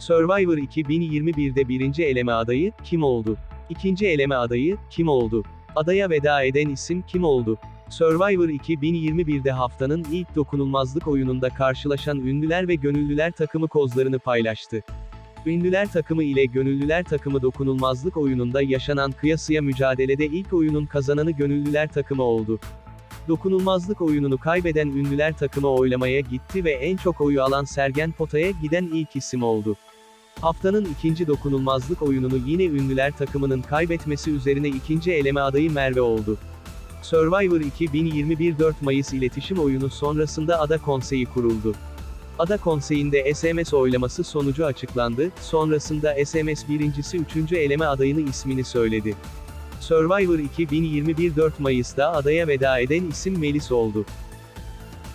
Survivor 2021'de birinci eleme adayı, kim oldu? İkinci eleme adayı, kim oldu? Adaya veda eden isim kim oldu? Survivor 2021'de haftanın ilk dokunulmazlık oyununda karşılaşan ünlüler ve gönüllüler takımı kozlarını paylaştı. Ünlüler takımı ile gönüllüler takımı dokunulmazlık oyununda yaşanan kıyasıya mücadelede ilk oyunun kazananı gönüllüler takımı oldu. Dokunulmazlık oyununu kaybeden ünlüler takımı oylamaya gitti ve en çok oyu alan Sergen Pota'ya giden ilk isim oldu. Haftanın ikinci dokunulmazlık oyununu yine ünlüler takımının kaybetmesi üzerine ikinci eleme adayı Merve oldu. Survivor 2021 4 Mayıs iletişim oyunu sonrasında Ada Konseyi kuruldu. Ada Konseyi'nde SMS oylaması sonucu açıklandı, sonrasında SMS birincisi 3. eleme adayını ismini söyledi. Survivor 2021 4 Mayıs'ta adaya veda eden isim Melis oldu.